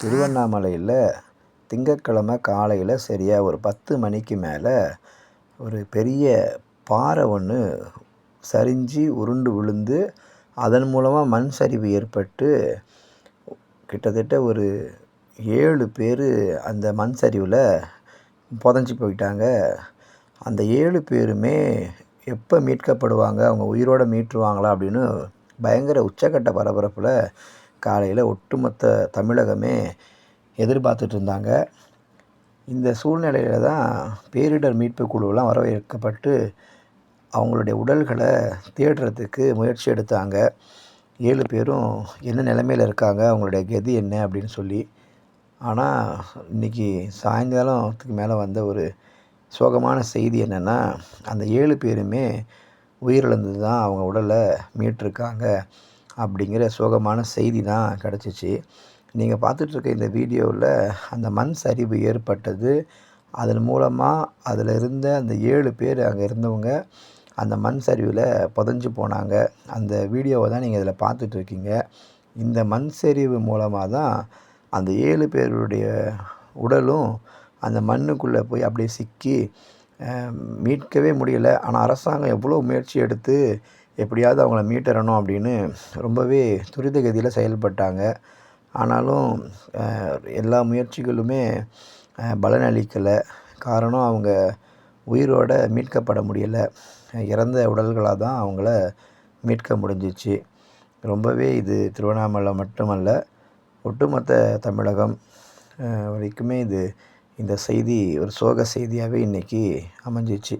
திருவண்ணாமலையில் திங்கட்கிழமை காலையில் சரியாக ஒரு பத்து மணிக்கு மேலே ஒரு பெரிய பாறை ஒன்று சரிஞ்சு உருண்டு விழுந்து அதன் மூலமாக மண் சரிவு ஏற்பட்டு கிட்டத்தட்ட ஒரு ஏழு பேர் அந்த மண் சரிவில் புதஞ்சி போயிட்டாங்க. அந்த ஏழு பேருமே எப்போ மீட்கப்படுவாங்க? அவங்க உயிரோடு மீட்டுருவாங்களா? அப்படின்னு பயங்கர உச்சக்கட்ட பரபரப்பில் காலையில் ஒட்டுமொத்த தமிழகமே எதிர்பார்த்துட்டு இருந்தாங்க இந்த சூழ்நிலையில் தான் பேரிடர் மீட்பு குழுவெலாம் வரவேற்கப்பட்டு அவங்களுடைய உடல்களை தேடுறதுக்கு முயற்சி எடுத்தாங்க. ஏழு பேரும் என்ன நிலைமையில் இருக்காங்க அவங்களுடைய கதி என்ன அப்படின்னு சொல்லி. ஆனால் இன்றைக்கி சாயங்காலத்துக்கு மேலே வந்த ஒரு சோகமான செய்தி என்னென்னா அந்த ஏழு பேருமே உயிரிழந்து தான் அவங்க உடலை மீட்டிருக்காங்க. அப்படிங்கிற சோகமான செய்தி தான் கிடச்சிச்சு. நீங்கள் பார்த்துட்ருக்க இந்த வீடியோவில் அந்த மண் சரிவு ஏற்பட்டது. அதன் மூலமாக அதில் இருந்த அந்த ஏழு பேர் அங்கே இருந்தவங்க அந்த மண் சரிவில் புதஞ்சு போனாங்க. அந்த வீடியோவை தான் நீங்கள் இதில் பார்த்துட்ருக்கீங்க. இந்த மண் சரிவு மூலமாக தான் அந்த ஏழு பேருடைய உடலும் அந்த மண்ணுக்குள்ளே போய் அப்படியே சிக்கி மீட்கவே முடியல. ஆனால் அரசாங்கம் எவ்வளோ முயற்சி எடுத்து எப்படியாவது அவங்கள மீட்டரணும் அப்படின்னு ரொம்பவே துரிதகதியில் செயல்பட்டாங்க. ஆனாலும் எல்லா முயற்சிகளுமே பலன் அளிக்கலை காரணம் அவங்க உயிரோட மீட்கப்பட முடியலை. இறந்த உடல்களாக தான் அவங்கள மீட்க முடிஞ்சிச்சு. ரொம்பவே இது திருவண்ணாமலை மட்டுமல்ல ஒட்டுமொத்த தமிழகம் வரைக்குமே இது இந்த செய்தி ஒரு சோக செய்தியாகவே இன்றைக்கி அமைஞ்சிச்சு.